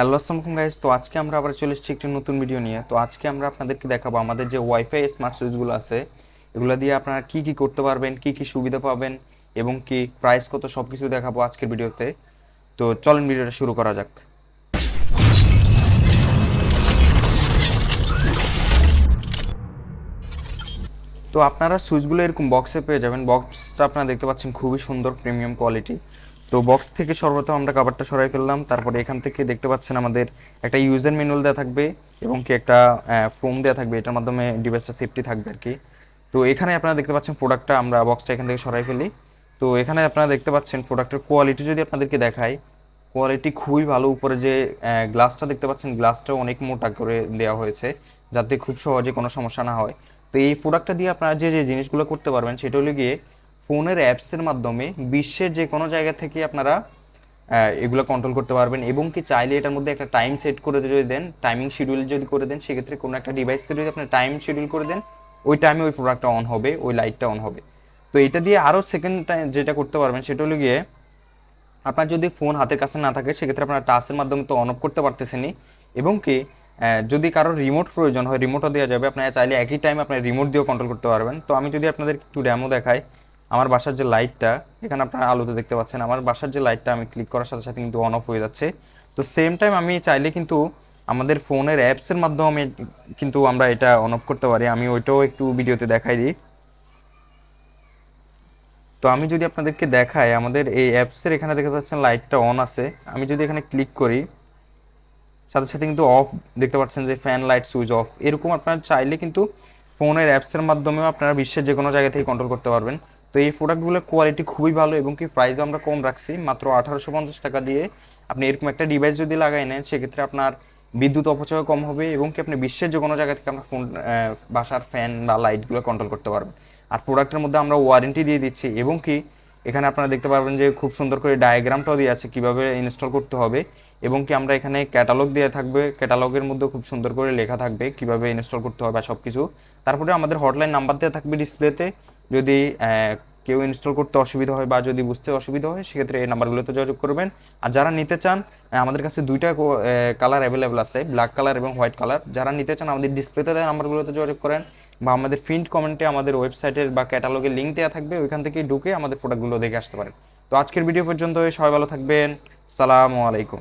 Hello আসসালামু guys তো আজকে আমরা আবার চলে এসেছি একটি নতুন ভিডিও নিয়ে। তো আজকে আমরা আপনাদেরকে দেখাবো আমাদের যে ওয়াইফাই স্মার্ট সুইচগুলো আছে, এগুলো দিয়ে আপনারা কি কি করতে পারবেন, কি কি সুবিধা পাবেন এবং কি প্রাইস কত সব কিছু দেখাবো আজকের ভিডিওতে। তো চলেন ভিডিওটা শুরু করা যাক। তো আপনারা সুইচগুলো এরকম বক্সে পেয়ে যাবেন। বক্সটা আপনারা দেখতে পাচ্ছেন খুবই সুন্দর প্রিমিয়াম কোয়ালিটি তো বক্স থেকে সর্বপ্রথম আমরা কাভারটা সরাই ফেললাম। তারপরে এখান থেকে দেখতে পাচ্ছেন আমাদের একটা ইউজার ম্যানুয়াল দেওয়া থাকবে এবং কি একটা ফোম দেওয়া থাকবে। এটার মাধ্যমে ডিভাইসটা সেফটি থাকবে আর কি। তো এখানে আপনারা দেখতে পাচ্ছেন প্রোডাক্টটা আমরা বক্সটা এখান থেকে সরাই ফেলি। তো এখানে আপনারা দেখতে পাচ্ছেন প্রোডাক্টের কোয়ালিটি যদি আপনাদেরকে দেখাই কোয়ালিটি খুবই ভালো। উপরে যে গ্লাসটা দেখতে পাচ্ছেন গ্লাসটাও অনেক মোটা করে দেওয়া হয়েছে, যাতে খুব সহজে কোনো সমস্যা না হয়। তো এই প্রোডাক্টটা দিয়ে আপনারা যে যে জিনিসগুলো করতে পারবেন, সেটা হলো গিয়ে ফোনের অ্যাপসের মাধ্যমে বিশ্বের যে কোনো জায়গা থেকে আপনারা এগুলো কন্ট্রোল করতে পারবেন এবং কি চাইলে এটার মধ্যে একটা টাইম সেট করে যদি দেন টাইমিং শিডিউল যদি করে দেন, সেক্ষেত্রে কোনো একটা ডিভাইসকে যদি আপনি টাইম শিডিউল করে দেন, ওই টাইমে ওই প্রোডাক্টটা অন হবে, ওই লাইটটা অন হবে। তো এটা দিয়ে আরও সেকেন্ড টাইম যেটা করতে পারবেন সেটা হলো গিয়ে, আপনার যদি ফোন হাতের কাছে না থাকে, সেক্ষেত্রে আপনার টাচের মাধ্যমে তো অন অফ করতে পারতেছেনই। এবং কি যদি কারোর রিমোট প্রয়োজন হয় রিমোটও দেওয়া যাবে, আপনারা চাইলে একই টাইমে আপনার রিমোট দিয়েও কন্ট্রোল করতে পারবেন। তো আমি যদি আপনাদের একটু ড্যামো দেখাই আমার বাসার যে লাইটটা এখানে আপনারা আলোতে দেখতে পাচ্ছেন, আমার বাসার যে লাইটটা আমি ক্লিক করার সাথে সাথে কিন্তু অন অফ হয়ে যাচ্ছে। তো সেম টাইম আমি চাইলে কিন্তু আমাদের ফোনের অ্যাপসের মাধ্যমে কিন্তু আমরা এটা অন অফ করতে পারি। আমি ওইটাও একটু ভিডিওতে দেখাই দিই। তো আমি যদি আপনাদেরকে দেখাই, আমাদের এই অ্যাপসের এখানে দেখতে পাচ্ছেন লাইটটা অন আছে। আমি যদি এখানে ক্লিক করি, সাথে সাথে কিন্তু অফ দেখতে পাচ্ছেন যে ফ্যান লাইট সুইচ অফ এরকম আপনারা চাইলে কিন্তু ফোনের অ্যাপসের মাধ্যমেও আপনারা বিশ্বের যে কোনো জায়গা থেকে কন্ট্রোল করতে পারবেন। তো এই প্রোডাক্টগুলোর কোয়ালিটি খুবই ভালো এবং কি প্রাইসও আমরা কম রাখছি। মাত্র আঠারোশো পঞ্চাশ টাকা দিয়ে আপনি এরকম একটা ডিভাইস যদি লাগাই নেন, সেক্ষেত্রে আপনার বিদ্যুৎ অপচয় কম হবে এবং কি আপনি বিশ্বের যে কোনো জায়গা থেকে আপনার ফোন বাসার ফ্যান বা লাইটগুলো কন্ট্রোল করতে পারবেন। আর প্রোডাক্টের মধ্যে আমরা ওয়ারেন্টি দিয়ে দিচ্ছি এবং কি এখানে আপনারা দেখতে পারবেন যে খুব সুন্দর করে ডায়াগ্রামটাও দিয়ে আছে কীভাবে ইনস্টল করতে হবে এবং কি আমরা এখানে ক্যাটালগ দেওয়া থাকবে। ক্যাটালগের মধ্যে খুব সুন্দর করে লেখা থাকবে কীভাবে ইনস্টল করতে হবে সব কিছু তারপরে আমাদের হটলাইন নাম্বার দেওয়া থাকবে ডিসপ্লেতে যদি কেউ ইনস্টল করতে অসুবিধা হয় বা যদি বুঝতে অসুবিধা হয়, সেক্ষেত্রে এই নাম্বারগুলোতে যোগাযোগ করবেন। আর যারা নিতে চান আমাদের কাছে দুইটা কালার অ্যাভেলেবেল আছে ব্ল্যাক কালার এবং হোয়াইট কালার যারা নিতে চান, আমাদের ডিসপ্লেতে দেওয়া নাম্বারগুলোতে যোগাযোগ করেন বা আমাদের ফিন্ড কমেন্টে আমাদের ওয়েবসাইটের বা ক্যাটালগের লিঙ্ক দেওয়া থাকবে, ওইখান থেকে ঢুকে আমাদের প্রোডাক্টগুলো দেখে আসতে পারেন। তো আজকের ভিডিও পর্যন্ত সবাই ভালো থাকবেন। সালামু আলাইকুম।